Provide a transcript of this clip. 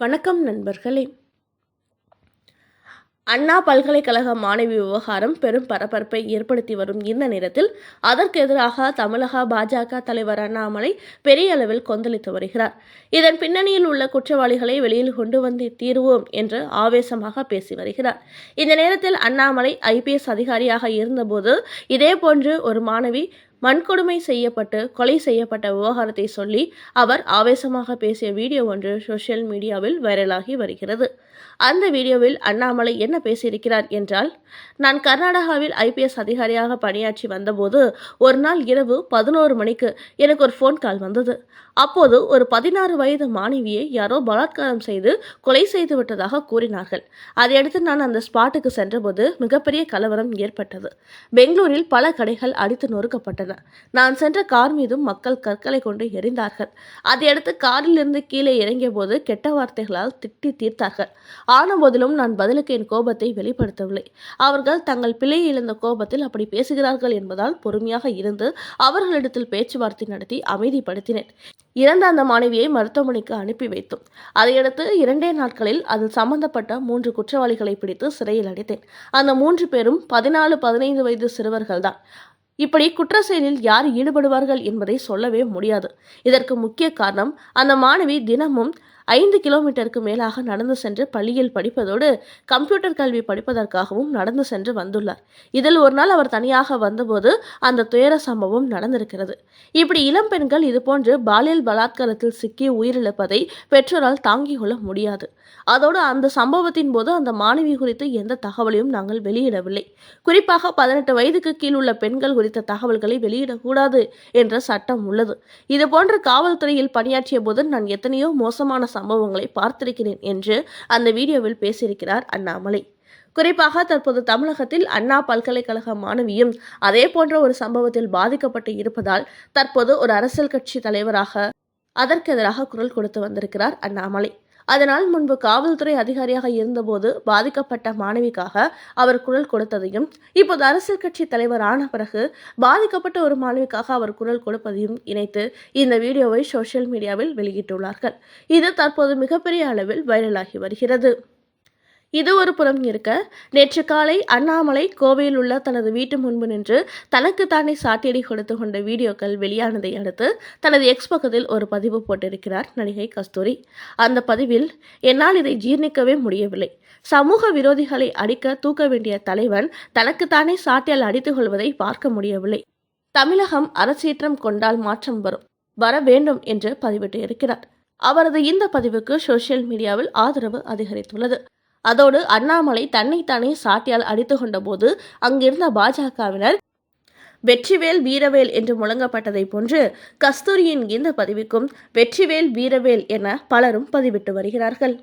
வணக்கம் நண்பர்களே. அண்ணா பல்கலைக்கழக மாணவி விவகாரம் பெரும் பரபரப்பை ஏற்படுத்தி வரும் இந்த நேரத்தில் அதற்கு எதிராக தமிழக பாஜக தலைவர் அண்ணாமலை பெரிய அளவில் கொந்தளித்து வருகிறார். இதன் பின்னணியில் உள்ள குற்றவாளிகளை வெளியில் கொண்டு வந்து தீர்வோம் என்று ஆவேசமாக பேசி வருகிறார். இந்த நேரத்தில் அண்ணாமலை ஐபிஎஸ் அதிகாரியாக இருந்தபோது இதேபோன்று ஒரு மாணவி வன்கொடுமை செய்யப்பட்டு கொலை செய்யப்பட்ட விவகாரத்தை சொல்லி அவர் ஆவேசமாக பேசிய வீடியோ ஒன்று சோஷியல் மீடியாவில் வைரலாகி வருகிறது. அந்த வீடியோவில் அண்ணாமலை என்ன பேசியிருக்கிறார் என்றால் நான் கர்நாடகாவில் ஐபிஎஸ் அதிகாரியாக பணியாற்றி வந்தபோது ஒரு நாள் இரவு பதினோரு மணிக்கு எனக்கு ஒரு ஃபோன் கால் வந்தது. அப்போது ஒரு பதினாறு வயது மாணவியை யாரோ பலாத்காரம் செய்து கொலை செய்து விட்டதாக கூறினார்கள். அதையடுத்து நான் அந்த ஸ்பாட்டுக்கு சென்றபோது மிகப்பெரிய கலவரம் ஏற்பட்டது. பெங்களூரில் பல கடைகள் அடித்து நொறுக்கப்பட்டன. நான் சென்ற கார் மீதும் மக்கள் கற்களை கொண்டு எறிந்தார்கள் அதையடுத்து அடுத்து காரிலிருந்து கீழே இறங்கிய போது கெட்ட வார்த்தைகளால் திட்டி தீர்த்தார்கள். ஆனபோதிலும் நான் பதிலுக்கு என் கோபத்தை வெளிப்படுத்தவில்லை. அவர்கள் தங்கள் பிள்ளை இழந்த கோபத்தில் அப்படி பேசுகிறார்கள் என்பதால் பொறுமையாக இருந்து அவர்களிடத்தில் பேச்சுவார்த்தை நடத்தி அமைதிப்படுத்தினேன். இறந்த அந்த மாணவியை மருத்துவமனைக்கு அனுப்பி வைத்தோம். அதையடுத்து இரண்டே நாட்களில் அதில் சம்பந்தப்பட்ட மூன்று குற்றவாளிகளை பிடித்து சிறையில் அடைத்தேன். அந்த மூன்று பேரும் பதினாலு பதினைந்து வயது சிறுவர்கள்தான். இப்படி குற்ற செயலில் யார் ஈடுபடுவார்கள் என்பதை சொல்லவே முடியாது. இதற்கு முக்கிய காரணம் அந்த மாணவி தினமும் ஐந்து கிலோமீட்டருக்கு மேலாக நடந்து சென்று பள்ளியில் படிப்பதோடு கம்ப்யூட்டர் கல்வி படிப்பதற்காகவும் நடந்து சென்று வந்துள்ளார். இதில் ஒரு நாள் அவர் தனியாக வந்தபோது அந்த துயர சம்பவம் நடந்திருக்கிறது. இப்படி இளம் பெண்கள் இதுபோன்று பாலியல் பலாத்காரத்தில் சிக்கி உயிரிழப்பதை பெற்றோரால் தாங்கிக் கொள்ள முடியாது. அதோடு அந்த சம்பவத்தின் போது அந்த மாணவி குறித்து எந்த தகவலையும் நாங்கள் வெளியிடவில்லை. குறிப்பாக பதினெட்டு வயதுக்கு கீழ் உள்ள பெண்கள் குறித்த தகவல்களை வெளியிடக்கூடாது என்ற சட்டம் உள்ளது. இதுபோன்று காவல்துறையில் பணியாற்றிய போது நான் எத்தனையோ மோசமான சம்பவங்களை பார்த்திருக்கிறேன் என்று அந்த வீடியோவில் பேசியிருக்கிறார் அண்ணாமலை. குறிப்பாக தற்போது தமிழகத்தில் அண்ணா பல்கலைக்கழக மாணவியும் அதே போன்ற ஒரு சம்பவத்தில் பாதிக்கப்பட்டு இருப்பதால் தற்போது ஒரு அரசியல் கட்சி தலைவராக அதற்கு எதிராக குரல் கொடுத்து வந்திருக்கிறார் அண்ணாமலை. அதனால் முன்பு காவல்துறை அதிகாரியாக இருந்தபோது பாதிக்கப்பட்ட மாணவிக்காக அவர் குரல் கொடுத்ததையும் இப்போது அரசியல் கட்சி தலைவர் ஆன பிறகு பாதிக்கப்பட்ட ஒரு மாணவிக்காக அவர் குரல் கொடுப்பதையும் இணைத்து இந்த வீடியோவை சோஷியல் மீடியாவில் வெளியிட்டுள்ளார்கள். இது தற்போது மிகப்பெரிய அளவில் வைரலாகி வருகிறது. இது ஒரு புறம் இருக்க. நேற்று காலை அண்ணாமலை கோவையில் உள்ள தனது வீட்டு முன்பு நின்று தனக்கு தானே சாட்டியடி கொடுத்து கொண்ட வீடியோக்கள் வெளியானதை அடுத்து தனது எக்ஸ் பக்கத்தில் ஒரு பதிவு போட்டிருக்கிறார் நடிகை கஸ்தூரி. அந்த பதிவில் என்னால் இதை ஜீர்ணிக்கவே முடியவில்லை. சமூக விரோதிகளை அடிக்க தூக்க வேண்டிய தலைவன் தனக்குத்தானே சாட்டியால் அடித்துக் கொள்வதை பார்க்க முடியவில்லை. தமிழகம் அரசீற்றம் கொண்டால் மாற்றம் வரும். வர வேண்டும் என்று பதிவிட்டு இருக்கிறார். அவரது இந்த பதிவுக்கு சோசியல் மீடியாவில் ஆதரவு அதிகரித்துள்ளது. அதோடு அண்ணாமலை தன்னைத்தானே சாட்டியால் அடித்து கொண்டபோது அங்கிருந்த பாஜகவினர் வெற்றிவேல் வீரவேல் என்று முழங்கப்பட்டதை போன்று கஸ்தூரியின் இந்த பதிவுக்கும் வெற்றிவேல் வீரவேல் என பலரும் பதிவிட்டு வருகிறார்கள்.